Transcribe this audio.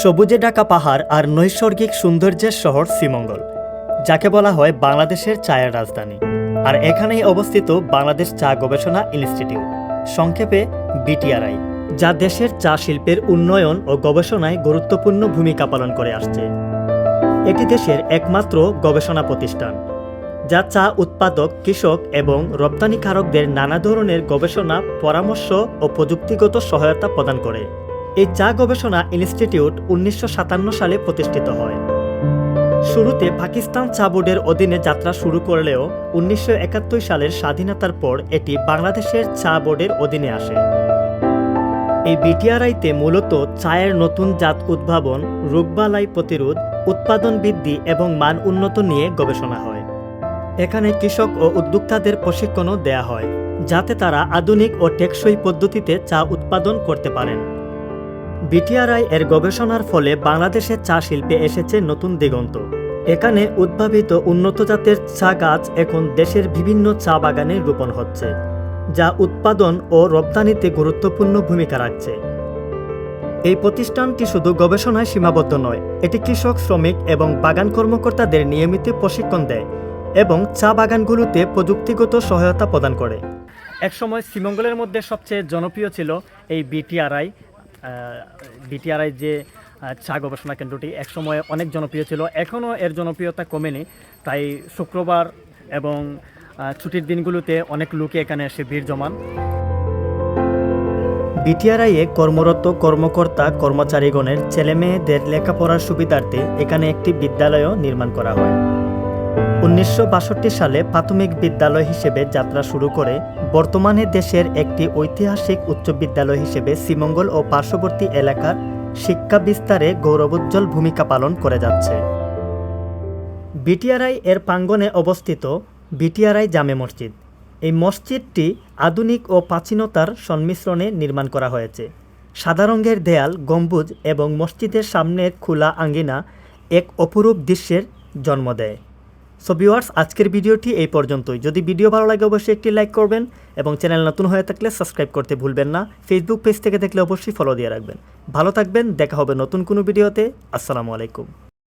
সবুজে ঢাকা পাহাড় আর নৈসর্গিক সৌন্দর্যের শহর শ্রীমঙ্গল, যাকে বলা হয় বাংলাদেশের চায়ের রাজধানী। আর এখানেই অবস্থিত বাংলাদেশ চা গবেষণা ইনস্টিটিউট, সংক্ষেপে বিটিআরআই, যা দেশের চা শিল্পের উন্নয়ন ও গবেষণায় গুরুত্বপূর্ণ ভূমিকা পালন করে আসছে। এটি দেশের একমাত্র গবেষণা প্রতিষ্ঠান, যা চা উৎপাদক, কৃষক এবং রপ্তানিকারকদের নানা ধরনের গবেষণা, পরামর্শ ও প্রযুক্তিগত সহায়তা প্রদান করে। এই চা গবেষণা ইনস্টিটিউট উনিশশো সাতান্ন সালে প্রতিষ্ঠিত হয়। শুরুতে পাকিস্তান চা বোর্ডের অধীনে যাত্রা শুরু করলেও উনিশশো একাত্তর সালের স্বাধীনতার পর এটি বাংলাদেশের চা বোর্ডের অধীনে আসে। এই বিটিআরআইতে মূলত চায়ের নতুন জাত উদ্ভাবন রোগবালাই প্রতিরোধ, উৎপাদন বৃদ্ধি এবং মান উন্নত নিয়ে গবেষণা হয়। এখানে কৃষক ও উদ্যোক্তাদের প্রশিক্ষণও দেয়া হয়, যাতে তারা আধুনিক ও টেকসই পদ্ধতিতে চা উৎপাদন করতে পারেন। বিটিআরআই এর গবেষণার ফলে বাংলাদেশের চা শিল্পে এসেছে নতুন দিগন্ত। এখানে উদ্ভাবিত উন্নত জাতের চা গাছ এখন দেশের বিভিন্ন চা বাগানে রোপণ হচ্ছে, যা উৎপাদন ও রপ্তানিতে গুরুত্বপূর্ণ ভূমিকা রাখছে। এই প্রতিষ্ঠানটি শুধু গবেষণায় সীমাবদ্ধ নয়, এটি কৃষক, শ্রমিক এবং বাগান কর্মকর্তাদের নিয়মিত প্রশিক্ষণ দেয় এবং চা বাগানগুলোতে প্রযুক্তিগত সহায়তা প্রদান করে। একসময় শ্রীমঙ্গলের মধ্যে সবচেয়ে জনপ্রিয় ছিল এই বিটিআরআই বিটিআরআই যে চা গবেষণা কেন্দ্রটি একসময় অনেক জনপ্রিয় ছিল এখনও এর জনপ্রিয়তা কমেনি। তাই শুক্রবার এবং ছুটির দিনগুলোতে অনেক লোকে এখানে এসে ভিড় জমান। বিটিআরআইয়ে কর্মরত কর্মকর্তা, কর্মচারীগণের ছেলেমেয়েদের লেখাপড়ার সুবিধার্থে এখানে একটি বিদ্যালয়ও নির্মাণ করা হয়। উনিশশো বাষট্টি সালে প্রাথমিক বিদ্যালয় হিসেবে যাত্রা শুরু করে বর্তমানে দেশের একটি ঐতিহাসিক উচ্চ বিদ্যালয় হিসেবে শ্রীমঙ্গল ও পার্শ্ববর্তী এলাকার শিক্ষা বিস্তারে গৌরবোজ্জ্বল ভূমিকা পালন করে যাচ্ছে। বিটিআরআই এর প্রাঙ্গণে অবস্থিত বিটিআরআই জামে মসজিদ। এই মসজিদটি আধুনিক ও প্রাচীনতার সংমিশ্রণে নির্মাণ করা হয়েছে। সাদা রঙের দেয়াল, গম্বুজ এবং মসজিদের সামনের খোলা আঙ্গিনা এক অপরূপ দৃশ্যের জন্ম দেয়। সো ভিউয়ার্স আজকের ভিডিওটি এই পর্যন্তই। যদি ভিডিও ভালো লাগে, অবশ্যই একটি লাইক করবেন এবং চ্যানেল নতুন হয়ে থাকলে সাবস্ক্রাইব করতে ভুলবেন না। ফেসবুক পেজ থেকে দেখলে অবশ্যই ফলো দিয়ে রাখবেন। ভালো থাকবেন, দেখা হবে নতুন কোনো ভিডিওতে। আসসালামু আলাইকুম।